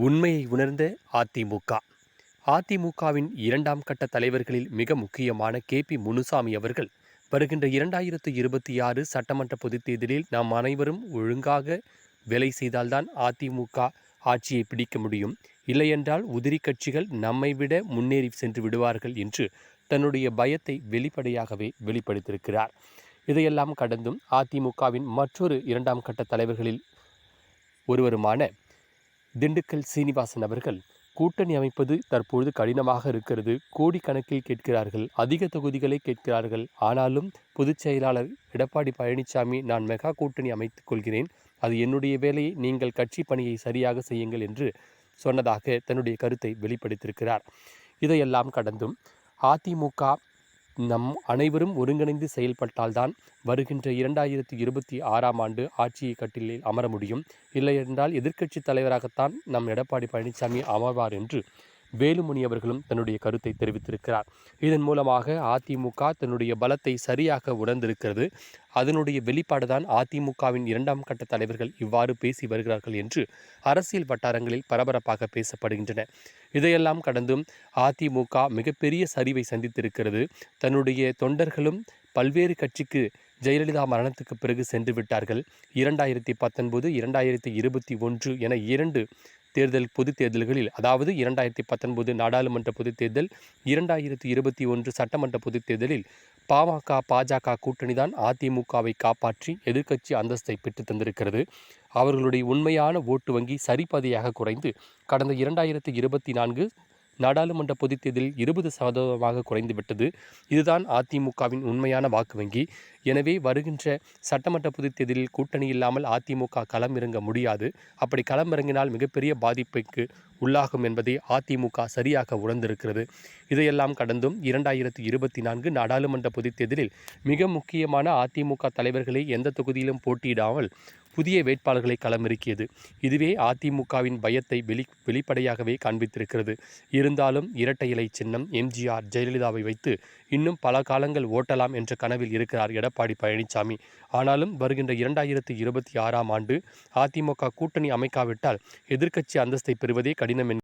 உண்மையை உணர்ந்த அதிமுக. அதிமுகவின் இரண்டாம் கட்ட தலைவர்களில் மிக முக்கியமான கே. பி. முனுசாமி அவர்கள் வருகின்ற இரண்டாயிரத்து இருபத்தி ஆறு சட்டமன்ற பொதுத் தேர்தலில் நாம் அனைவரும் ஒழுங்காக வேலை செய்தால்தான் அதிமுக ஆட்சியை பிடிக்க முடியும். இல்லையென்றால் உதிரி கட்சிகள் நம்மை விட முன்னேறி சென்று விடுவார்கள் என்று தன்னுடைய பயத்தை வெளிப்படையாகவே வெளிப்படுத்தியிருக்கிறார். இதையெல்லாம் கடந்தும் அதிமுகவின் மற்றொரு இரண்டாம் கட்ட தலைவர்களில் ஒருவருமான திண்டுக்கல் சீனிவாசன் அவர்கள் கூட்டணி அமைப்பது தற்பொழுது கடினமாக இருக்கிறது. கோடிக்கணக்கில் கேட்கிறார்கள். அதிக தொகுதிகளை கேட்கிறார்கள். ஆனாலும் பொதுச் செயலாளர் எடப்பாடி பழனிசாமி நான் மெகா கூட்டணி அமைத்துக் கொள்கிறேன். அது என்னுடைய வேலையை நீங்கள் கட்சி பணியை சரியாக செய்யுங்கள் என்று சொன்னதாக தன்னுடைய கருத்தை வெளிப்படுத்தியிருக்கிறார். இதையெல்லாம் கடந்தும் அதிமுக நம் அனைவரும் ஒருங்கிணைந்து செயல்பட்டால்தான் வருகின்ற இரண்டாயிரத்தி இருபத்தி ஆறாம் ஆண்டு ஆட்சியை கட்டிலில் அமர முடியும். இல்லையென்றால் எதிர்க்கட்சி தலைவராகத்தான் நம் எடப்பாடி பழனிசாமி அமர்வார் என்று வேலுமணி அவர்களும் தன்னுடைய கருத்தை தெரிவித்திருக்கிறார். இதன் மூலமாக அதிமுக தன்னுடைய பலத்தை சரியாக உணர்ந்திருக்கிறது. அதனுடைய வெளிப்பாடுதான் அதிமுகவின் இரண்டாம் கட்ட தலைவர்கள் இவ்வாறு பேசி வருகிறார்கள் என்று அரசியல் வட்டாரங்களில் பரபரப்பாக பேசப்படுகின்றன. இதையெல்லாம் கடந்தும் அதிமுக மிகப்பெரிய சரிவை சந்தித்திருக்கிறது. தன்னுடைய தொண்டர்களும் பல்வேறு கட்சிக்கு ஜெயலலிதா மரணத்துக்கு பிறகு சென்று விட்டார்கள். இரண்டாயிரத்தி பத்தொன்பது இரண்டாயிரத்தி இருபத்தி ஒன்று என இரண்டு தேர்தல் பொதுத் தேர்தல்களில் அதாவது இரண்டாயிரத்தி பத்தொன்பது நாடாளுமன்ற பொதுத் தேர்தல் இரண்டாயிரத்தி இருபத்தி ஒன்று சட்டமன்ற பொதுத் தேர்தலில் பாமக பாஜக கூட்டணி தான் அதிமுகவை காப்பாற்றி எதிர்க்கட்சி அந்தஸ்தை பெற்று தந்திருக்கிறது. அவர்களுடைய உண்மையான ஓட்டு வங்கி சரிபாதையாக குறைந்து கடந்த இரண்டாயிரத்தி இருபத்தி நான்கு நாடாளுமன்ற பொதுத்தேர்தலில் இருபது சதவீதமாக குறைந்துவிட்டது. இதுதான் அதிமுகவின் உண்மையான வாக்கு வங்கி. எனவே வருகின்ற சட்டமன்ற பொதுத்தேர்தலில் கூட்டணி இல்லாமல் அதிமுக களம் இறங்க முடியாது. அப்படி களம் இறங்கினால் மிகப்பெரிய பாதிப்புக்கு உள்ளாகும் என்பதை அதிமுக சரியாக உணர்ந்திருக்கிறது. இதையெல்லாம் கடந்தும் இரண்டாயிரத்தி இருபத்தி நான்கு நாடாளுமன்ற பொதுத்தேர்தலில் மிக முக்கியமான அதிமுக தலைவர்களை எந்த தொகுதியிலும் போட்டியிடாமல் புதிய வேட்பாளர்களை களமிறக்கியது. இதுவே அதிமுகவின் பயத்தை வெளி வெளிப்படையாகவே காண்பித்திருக்கிறது. இருந்தாலும் இரட்டை இலை சின்னம் எம்ஜிஆர் ஜெயலலிதாவை வைத்து இன்னும் பல காலங்கள் ஓட்டலாம் என்ற கனவில் இருக்கிறார் எடப்பாடி பழனிசாமி ஆனாலும் வருகின்ற இரண்டாயிரத்தி இருபத்தி ஆறாம் ஆண்டு அதிமுக கூட்டணி அமைக்காவிட்டால் எதிர்க்கட்சி அந்தஸ்தை பெறுவதே கடினம்